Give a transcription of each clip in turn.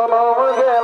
Come over there.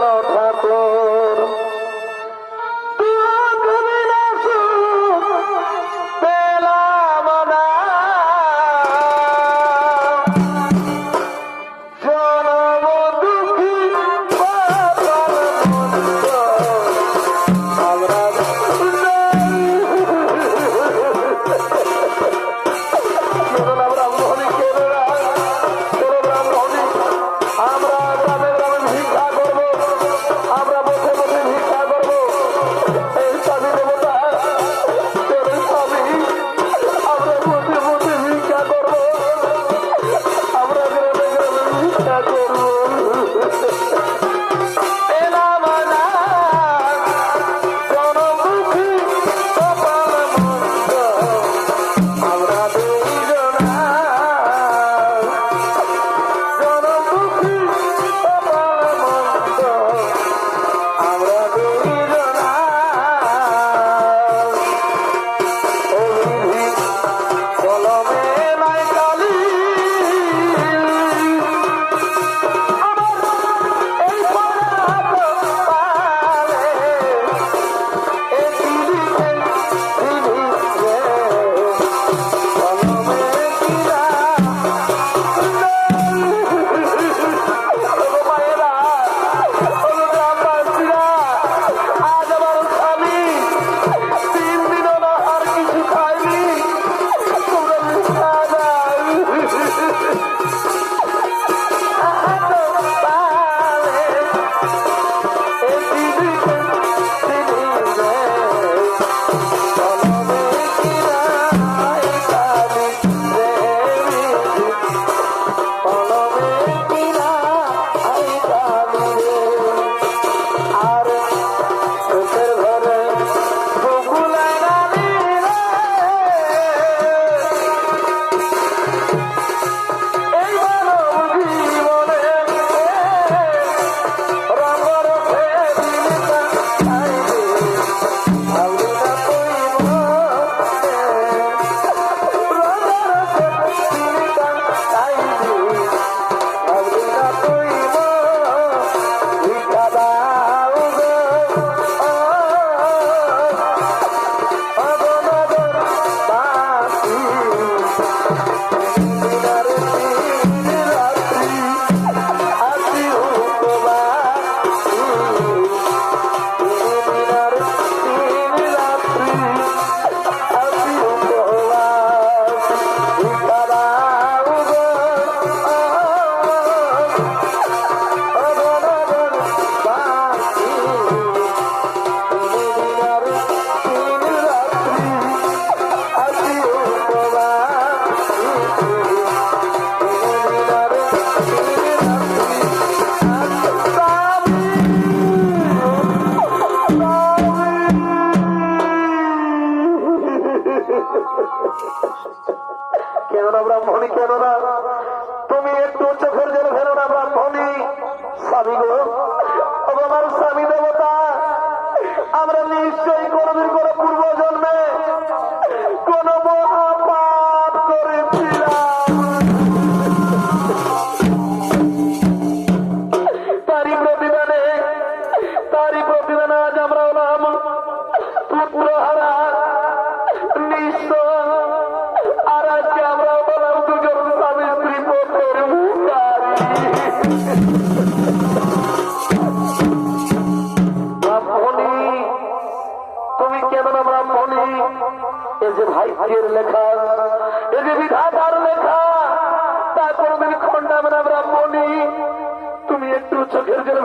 স্বামী গো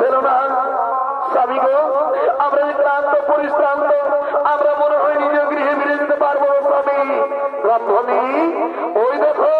ফেলো না। স্বামী গো, আমরা যে ক্লান্ত, পরিশ্রান্ত, আমরা মনে হয় নিজের গৃহে ফিরে যেতে পারব স্বামী। ব্রাহ্মণী ওই দেখো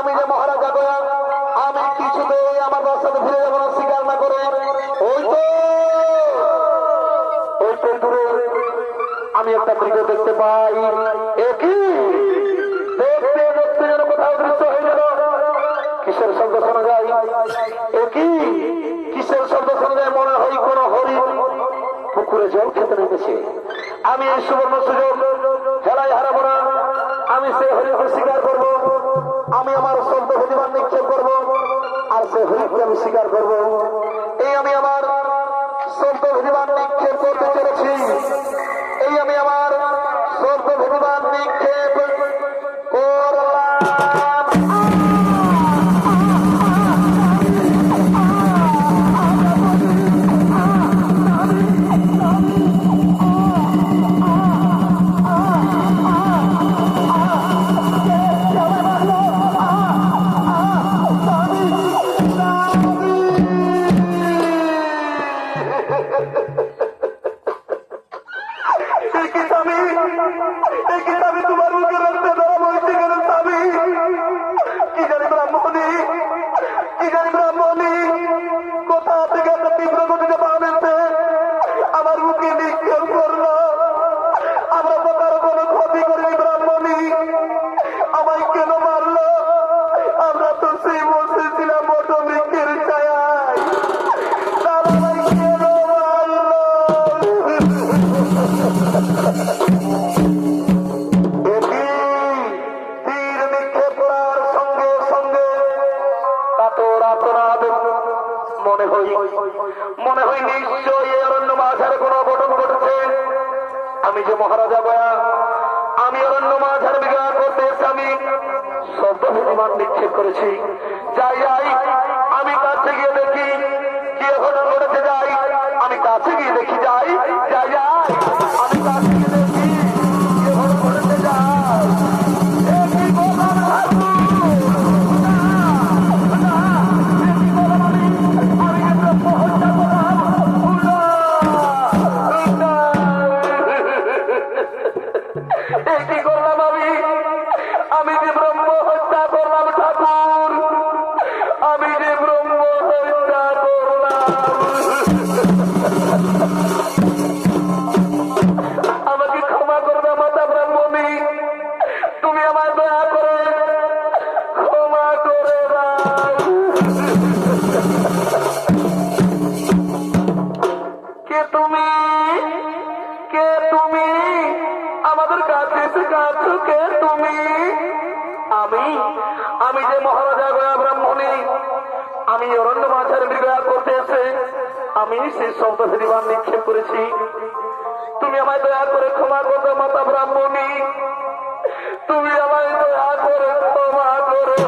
আমি যে মহারাজ গয়া আমি কিছুতে আমার রাস্তাতে ফিরে যাব না, স্বীকার না করে। ওই তো আমি একটা মৃগ দেখতে পাই। একই দেখতে দেখতে যেন কোথাও দৃশ্য হয়ে গেল। কিসের শব্দ শোনা যায়? একই কিসের শব্দ শোনা যায়? মনে হয় কোন হরি পুকুরে জল খেতে নেমেছে। আমি এই সুবর্ণ সুযোগ খেলায় হারাবো না। আমি সেই হরি শিকার করব। আমি আমার সল্প প্রতিবাদ নিক্ষেপ করব, আর সে হরিফকে আমি স্বীকার করব। এই আমি আমার সল্প প্রতিবাদ নিক্ষেপ করতে শব্দের বিবাহ করতেছে আমি সেই শব্দ বিবাহ নিক্ষেপ করেছি। তুমি আমায় দয়া করে ক্ষমা করো, মাতা ব্রাহ্মণী। তুমি আমায় দয়া করে ক্ষমা করো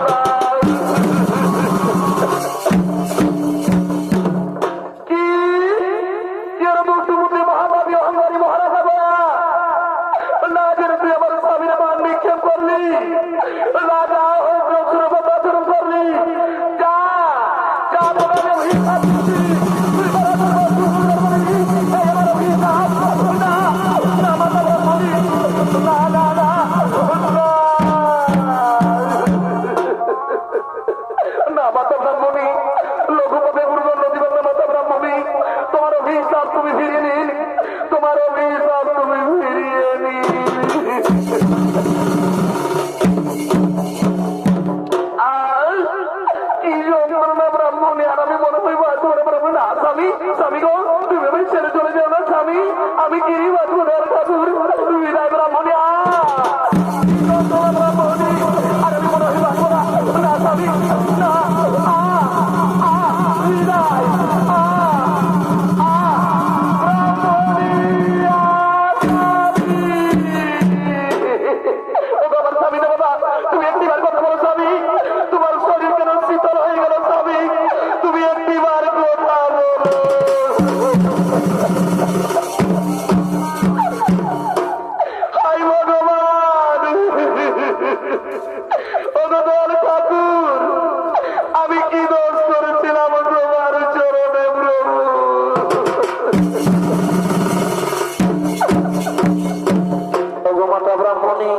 আমি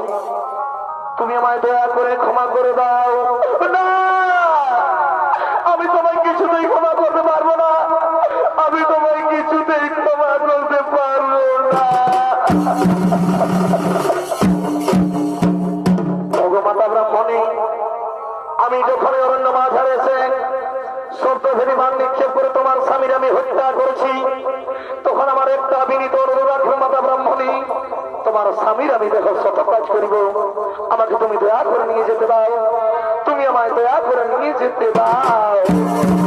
তুমি আমায় দয়া করে ক্ষমা করে দাও। আমি তোমায় কিছুতেই ক্ষমা করতে পারব না। আমি তোমায় কিছুতেই ক্ষমা করতে পারব না। ব্রাহ্মণী, আমি যখন অরণ্য মাঝার এসে মান নিক্ষেপ করে তোমার স্বামীর আমি হত্যা করেছি, তখন আমার একটা বিনীত অনুরোধ মাতা ব্রাহ্মণী। তোমার স্বামীর আমি দেখো শত কাজ করিব। আমাকে তুমি দয়া করে নিয়ে যেতে পারো তুমি আমায় দয়া করে নিয়ে যেতে পারো